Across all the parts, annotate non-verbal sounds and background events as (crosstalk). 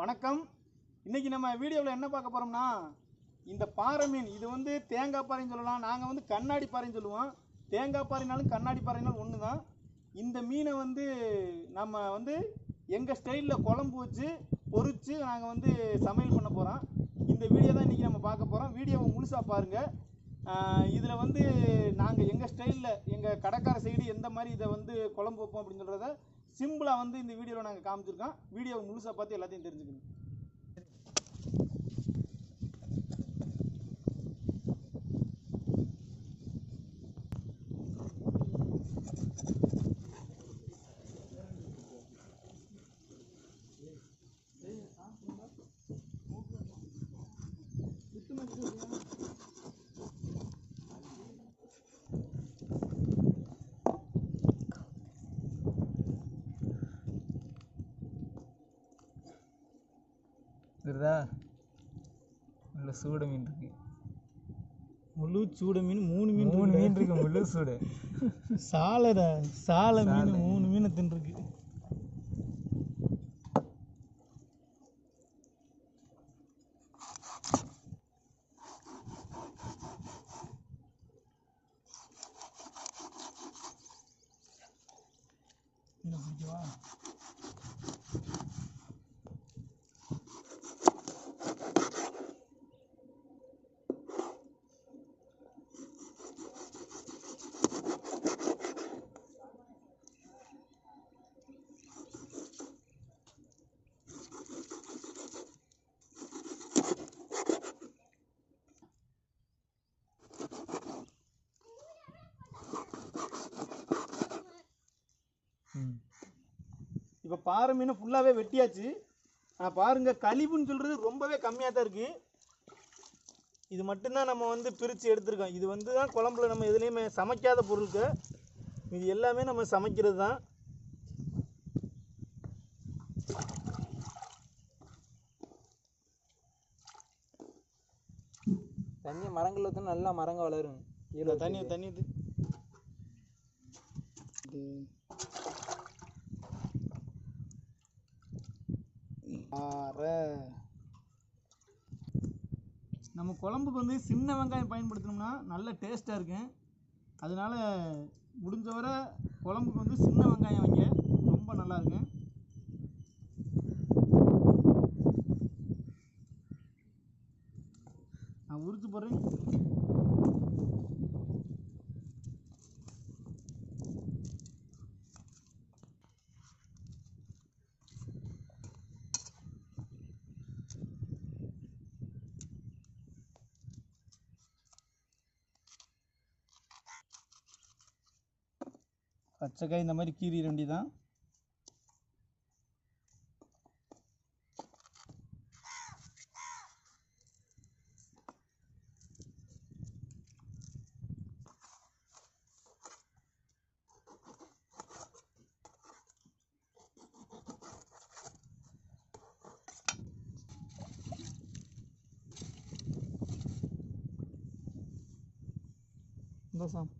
வணக்கம். இன்றைக்கி நம்ம வீடியோவில் என்ன பார்க்க போகிறோம்னா இந்த பாறை மீன் இது வந்து தேங்காய் பாறைன்னு சொல்லலாம். நாங்கள் வந்து கண்ணாடி பாறைன்னு சொல்லுவோம். தேங்காய் பாறைனாலும் கண்ணாடி பாறைனாலும் ஒன்று தான் இந்த மீனை வந்து நம்ம வந்து எங்கள் ஸ்டைலில் குழம்பு வச்சு பொறிச்சு நாங்கள் வந்து சமையல் பண்ண போகிறோம் இந்த வீடியோ தான் இன்றைக்கி நம்ம பார்க்க போகிறோம் வீடியோவை முழுசாக பாருங்கள் இதில் வந்து நாங்கள் எங்கள் ஸ்டைலில் எங்கள் கடைக்கார சைடு எந்த மாதிரி இதை வந்து குழம்பு வைப்போம் அப்படின்னு சொல்கிறத சிம்பிளாக வந்து இந்த வீடியோவில் நாங்கள் காமிச்சிருக்கோம். வீடியோவை முழுசாக பார்த்து எல்லாத்தையும் தெரிஞ்சுக்கணும். தெரியுதா நல்ல சூட மீன் இருக்கு. முழு சூட மீன் மூணு மீன் மூணு மீன் இருக்கு முழு சூடு. சாலைடா சாலை மீன். மூணு மீன் தின்றுருக்கு மீனை பிடிக்கவா ம் இப்போ பாறை மீன் ஃபுல்லாகவே வெட்டியாச்சு. ஆனால் பாருங்க கழிவுன்னு சொல்கிறது ரொம்பவே கம்மியாக தான் இருக்குது இது மட்டும்தான் நம்ம வந்து பிரித்து எடுத்திருக்கோம். இது வந்து தான் குழம்புல நம்ம எதுலேயுமே சமைக்காத பொருளுக்கு இது எல்லாமே நம்ம சமைக்கிறது தான். தண்ணி மரங்கள் ஊற்றினா நல்லா மரங்க வளரும் இல்லை தண்ணி தண்ணி இது பாறை நம்ம குழம்புக்கு வந்து சின்ன வெங்காயம் பயன்படுத்தினோம்னா நல்ல டேஸ்ட்டாக இருக்கும் அதனால் முடிஞ்ச வரை குழம்புக்கு வந்து சின்ன வெங்காயம் வைங்க. ரொம்ப நல்லா இருக்கும் நான் உரித்து போடுறேன். பச்சைக்காய் இந்த மாதிரி கீறிட ரெண்டி தான். சாம்.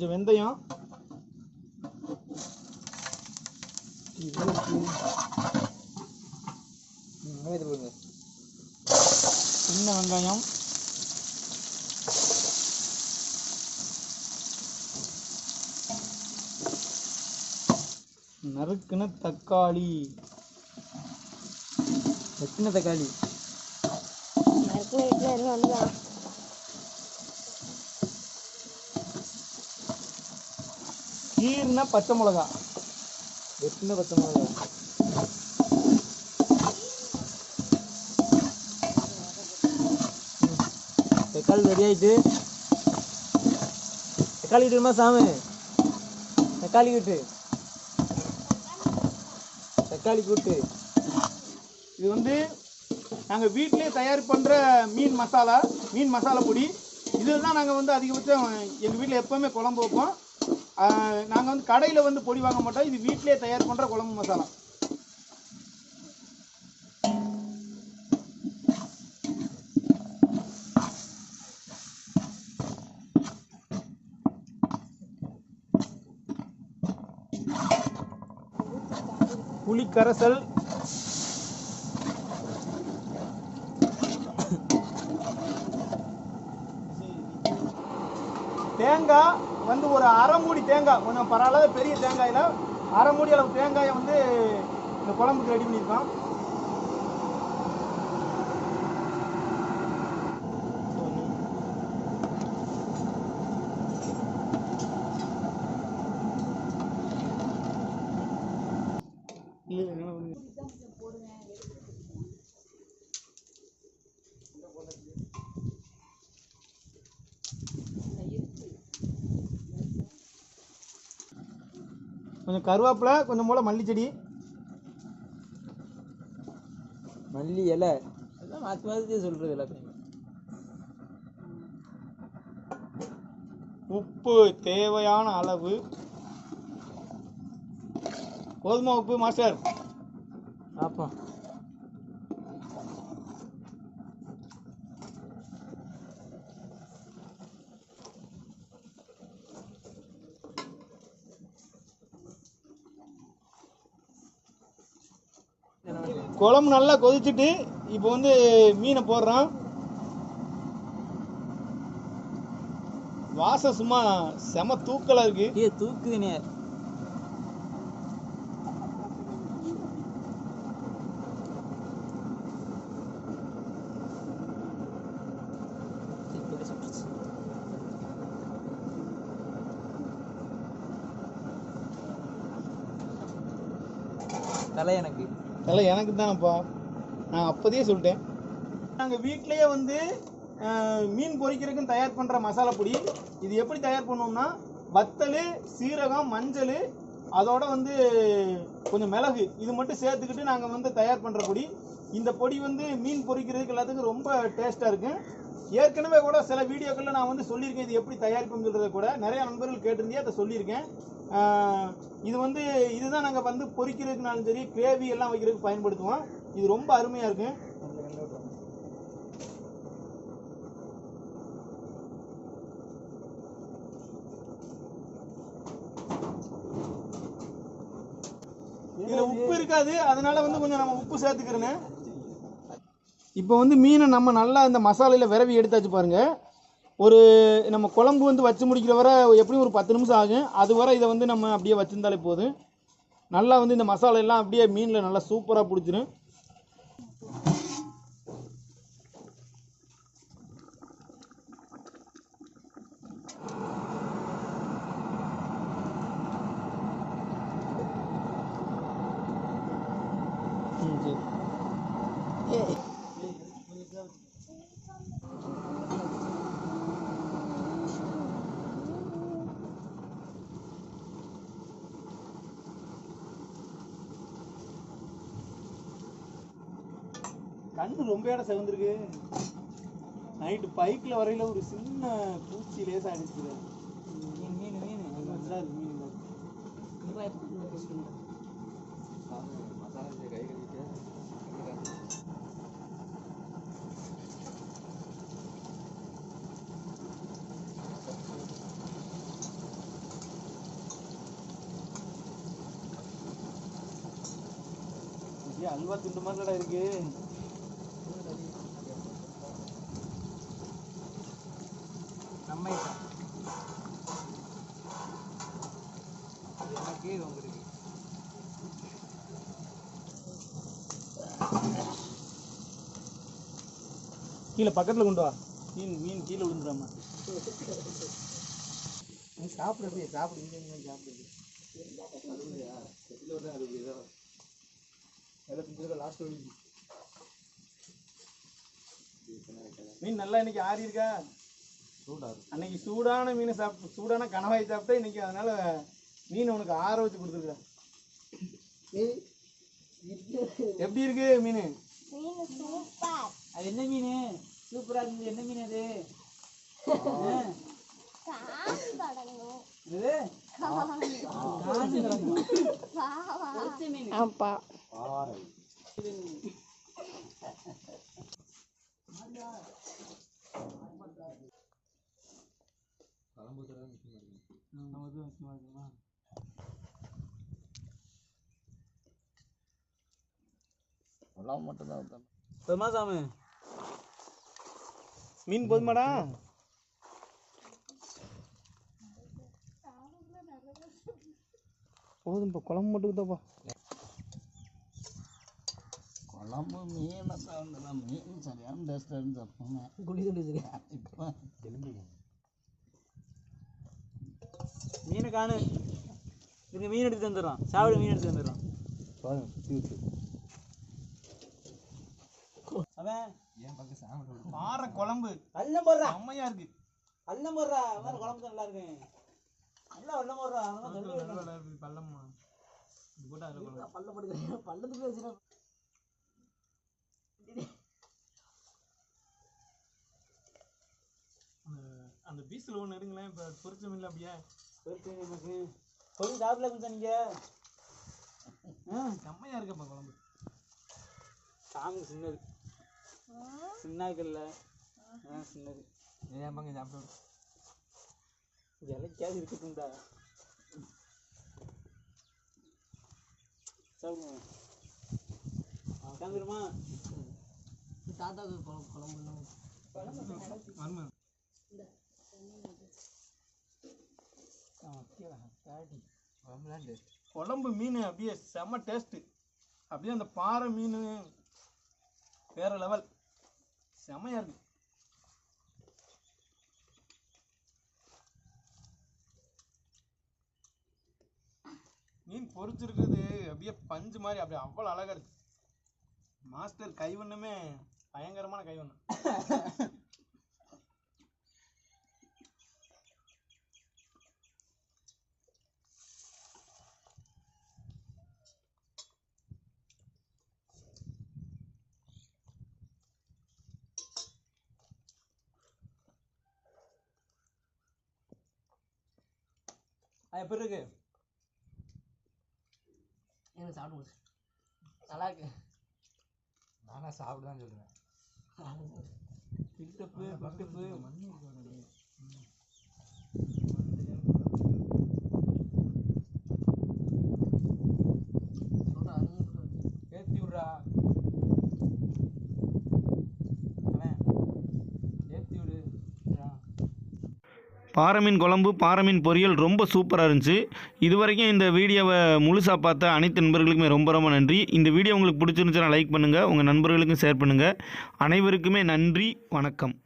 கொஞ்சம் வெந்தயம். சின்ன வெங்காயம் நறுக்குன தக்காளி. எத்தனை தக்காளி. மரத்துல வீட்டில் இருந்து வந்துதான் கீர்னா பச்சை மிளகா. வெட்டின பச்சை மிளகா. தக்காளி ரெடி ஆயிட்டு. தக்காளி விட்டுமா சாமி? தக்காளி விட்டு தக்காளி கூட்டு. இது வந்து நாங்கள் வீட்டிலே தயார் பண்ணுற மீன் மசாலா மீன் மசாலா பொடி. இதில் தான் நாங்கள் வந்து அதிகபட்சம் எங்கள் வீட்டில் எப்போவுமே குழம்பு வைப்போம். நாங்கள் வந்து கடையில் வந்து பொடி வாங்க மாட்டோம். இது வீட்டிலே தயார் பண்ணுற குழம்பு மசாலா. புளிக்கரைசல். தேங்காய். வந்து ஒரு அரை மூடி தேங்காய். கொஞ்சம் பரவாயில்ல பெரிய தேங்காயில் அரை மூடி அளவு தேங்காயை வந்து இந்த குழம்புக்கு ரெடி பண்ணியிருக்கோம் கொஞ்சம் கருவேப்பிலை கொஞ்சம் போல மல்லிச்செடி. மல்லி இலை. எல்லாம் மாற்றி மாற்றி சொல்கிறது எல்லாத்தையும். உப்பு தேவையான அளவு. கோதுமை உப்பு மாஸ்டர். பார்ப்போம் குழம்பு நல்லா கொதிச்சுட்டு இப்போ வந்து மீனை போடுறோம் வாசம் சும்மா செம தூக்கலா இருக்கு. ஏ தூக்குதுனே. தலை எனக்கு. அதெல்லாம் எனக்கு தானப்பா. நான் அப்போதே சொல்லிட்டேன். நாங்கள் வீட்டிலேயே வந்து மீன் பொரிக்கிறதுக்குன்னு தயார் பண்ணுற மசாலா பொடி. இது எப்படி தயார் பண்ணுவோம்னா வத்தல் சீரகம் மஞ்சள் அதோட வந்து கொஞ்சம் மிளகு இது மட்டும் சேர்த்துக்கிட்டு நாங்கள் வந்து தயார் பண்ணுற பொடி. இந்த பொடி வந்து மீன் பொரிக்கிறதுக்கு எல்லாத்துக்கும் ரொம்ப டேஸ்ட்டாக இருக்கும் ஏற்கனவே கூட சில வீடியோக்களில் நான் வந்து சொல்லியிருக்கேன் இது எப்படி தயாரிப்புன்னு சொல்கிறத கூட. நிறைய நண்பர்கள் கேட்டிருந்தே அதை சொல்லியிருக்கேன். ஆஹ் இது வந்து இதுதான் நாங்கள் வந்து பொறிக்கிறதுக்குனாலும் சரி கிரேவி எல்லாம் வைக்கிறதுக்கு பயன்படுத்துவோம். இது ரொம்ப அருமையாக இருக்கும் இதில் உப்பு இருக்காது அதனால வந்து கொஞ்சம் நம்ம உப்பு சேர்த்துக்கிறேன்னு இப்போ வந்து மீனை நம்ம நல்லா இந்த மசாலையில் விரவி எடுத்தாச்சு பாருங்கள் ஒரு நம்ம குழம்பு வந்து வச்சு முடிக்கிற வரை எப்படியும் ஒரு பத்து நிமிஷம் ஆகும். அது வரை இதை வந்து நம்ம அப்படியே வச்சிருந்தாலே போதும். நல்லா வந்து இந்த மசாலா எல்லாம் அப்படியே மீனில் நல்லா சூப்பராக பிடிச்சிரும். கண்ணு ரொம்ப இடம் செவந்திருக்கு. நைட்டு பைக்கில் வரையில ஒரு சின்ன பூச்சி லேசாக அடிச்சுக்குது மீன் மீன் மீன். மீன் அல்வா துண்டு மாதிரிலடா இருக்கு நம்ம ஐட்டம் எனக்கு ரொம்ப இருக்கு கீழே பக்கத்தில் கொண்டு வா. மீன் மீன் கீழே விழுந்துடாம. நீ சாப்பிடுறது சாப்பிடு இங்கே சாப்பிடுது லாஸ்ட் மீன் நல்லா இன்னைக்கு ஆறி இருக்கா? அன்னைக்கு சூடான மீனை சாப்பிட்டு சூடான கணவாய் சாப்பிட்டா இன்னைக்கு அதனால மீன் உனக்கு ஆற வச்சு கொடுத்துருக்குறேன் எப்படி இருக்கு மீன்? மீன் சூப்பர். அது என்ன மீன்? சூப்பரா இருந்தது. என்ன மீன் அது? காசு தொடங்கும் இது காஞ்சு கிடக்கும். அப்பா நம்ம இது முக்கியமா இருக்குமா? போதுமா சாமி மீன் போதுமாடா. போதும் இப்போ குழம்பு மட்டும் ஊத்தப்பா குழம்பு மீனை தவிர்த்து மீன் சரியான டேஸ்ட்டாக இருந்து எப்பவுமே குடி சரி இப்போ மீனை காணு. இங்க மீன் எடுத்து தந்துடுறான் சாப்பிடு மீன் எடுத்து தந்துடுறான் அவன் பாறை குழம்பு. வெள்ளம் போடுறா. செம்மையா இருக்கு. வெள்ளம் போடுறா. குழம்பு தான் நல்லா இருக்கும் நல்லா வெள்ளம் போடுறா பள்ளமா படுக்கிறேன் பள்ளத்துக்கு வச்சுனா அந்த பீஸில் ஒன்று எடுங்களேன். இப்போ பொரிச்ச மீன் அப்படியே பொருள் சாப்பிடல கொஞ்சம் நீங்க செம்மையா இருக்குப்பா குழம்பு. சாமி சின்னது. சின்னாக்கல்ல ஆ சின்னது. ஏன் பங்க சாப்பிட்டு இலைக்காது இருக்கட்டும்டா சாப்பிடுங்க சாப்பிடுமா தாத்தாவுக்கு குழம்பு குழம்பு வருமா? குழம்பு மீன் அப்படியே செம்ம டேஸ்ட்டு அப்படியே அந்த பாறை மீன் வேற லெவல் செமையா இருக்கு. மீன் பொறிச்சிருக்கிறது அப்படியே பஞ்சு மாதிரி அப்படியே அவ்வளோ அழகா இருக்கு. மாஸ்டர் கைவண்ணமே பயங்கரமான கைவண்ணம். (laughs) அது எப்படி இருக்கு எனக்கு சாப்பிட நல்லா இருக்கு. நானா சாப்பிட தான் சொல்றேன் பிட்டப்பு பிட்டப்பு ஏத்தி பாறை மீன் குழம்பு பாறை மீன் பொரியல் ரொம்ப சூப்பராக இருந்துச்சு. இது வரைக்கும் இந்த வீடியோவை முழுசாக பார்த்த அனைத்து நண்பர்களுக்குமே ரொம்ப ரொம்ப நன்றி. இந்த வீடியோ உங்களுக்கு பிடிச்சிருந்துச்சுன்னா லைக் பண்ணுங்கள் உங்கள் நண்பர்களுக்கும் ஷேர் பண்ணுங்கள் அனைவருக்குமே நன்றி வணக்கம்.